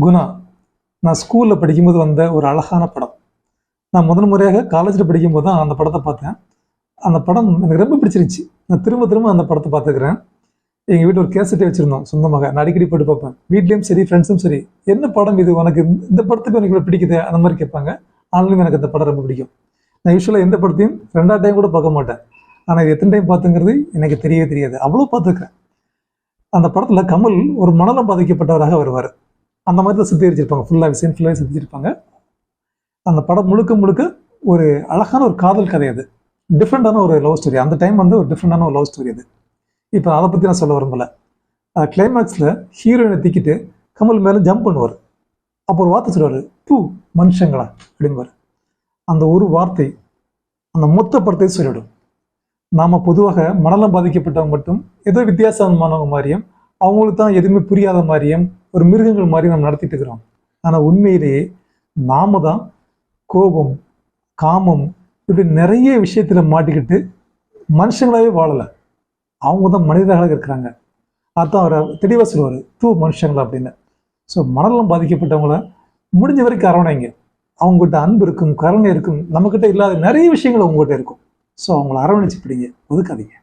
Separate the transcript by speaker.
Speaker 1: குணா நான் ஸ்கூலில் படிக்கும்போது வந்த ஒரு அழகான படம். நான் முதல் முறையாக காலேஜில் படிக்கும்போது தான் அந்த படத்தை பார்த்தேன். அந்த படம் எனக்கு ரொம்ப பிடிச்சிருந்துச்சி. நான் திரும்ப திரும்ப அந்த படத்தை பார்த்துக்கிறேன். எங்கள் வீட்டில் ஒரு கேசட்டே வச்சுருந்தோம் சொந்தமாக. நான் அடிக்கடி போட்டு பார்ப்பேன். வீட்லேயும் சரி ஃப்ரெண்ட்ஸும் சரி. என்ன படம் இது? உனக்கு இந்த- படத்துக்கு எனக்கு இவ்வளோ பிடிக்குது? அந்த மாதிரி கேட்பாங்க. ஆனாலும் எனக்கு அந்த படம் ரொம்ப பிடிக்கும். நான் யூஸ்வலாக எந்த படத்தையும் ரெண்டாவது டைம் கூட பார்க்க மாட்டேன். ஆனால் இது எத்தனை டைம் பார்த்துங்கிறது எனக்கு தெரியவே தெரியாது. அவ்வளோ பார்த்துக்கிறேன். அந்த படத்தில் கமல் ஒரு மனநலம் பாதிக்கப்பட்டவராக வருவார். அந்த மாதிரி தான் சித்தரிச்சிருப்பாங்க ஃபுல்லாக விஷயம் ஃபுல்லாக சித்தரிச்சிருப்பாங்க அந்த படம் முழுக்க முழுக்க ஒரு அழகான ஒரு காதல் கதை அது. டிஃப்ரெண்டான ஒரு லவ் ஸ்டோரி அந்த டைம் வந்து ஒரு டிஃப்ரெண்டான ஒரு லவ் ஸ்டோரி அது. இப்போ அதை பற்றி நான் சொல்ல விரும்பல. கிளைமேக்ஸில் ஹீரோயினை தூக்கிட்டு கமல் மேலே ஜம்ப் பண்ணுவார். அப்போ ஒரு வார்த்தை சொல்லுவார் பூ மனுஷங்களா? அப்படின்பார் அந்த ஒரு வார்த்தை அந்த மொத்த படத்தை சொல்லிவிடும். நாம் பொதுவாக மனநலம் பாதிக்கப்பட்டவங்க மட்டும் ஏதோ வித்தியாசமானவங்க மாதிரியும் அவங்களுக்கு தான் எதுவுமே புரியாத மாதிரியும் ஒரு மிருகங்கள் மாதிரி நம்ம நடத்திட்டு இருக்கிறோம். ஆனால் உண்மையிலேயே நாம தான் கோபம் காமம் இப்படி நிறைய விஷயத்தில் மாட்டிக்கிட்டு மனுஷங்களாவே வாழலை. அவங்க தான் மனிதர்களாக இருக்கிறாங்க. அதுதான் அவரை தெளிவாக சொல்லுவார் தூ மனுஷங்களா அப்படின்னு. ஸோ மனநலம் பாதிக்கப்பட்டவங்கள முடிஞ்ச வரைக்கும் அரவணைங்க. அவங்ககிட்ட அன்பு இருக்கும் கருணை இருக்கும் நம்மக்கிட்ட இல்லாத நிறைய விஷயங்கள் அவங்ககிட்ட இருக்கும். ஸோ அவங்கள அரவணைச்சு பிடிங்க ஒதுக்காதீங்க.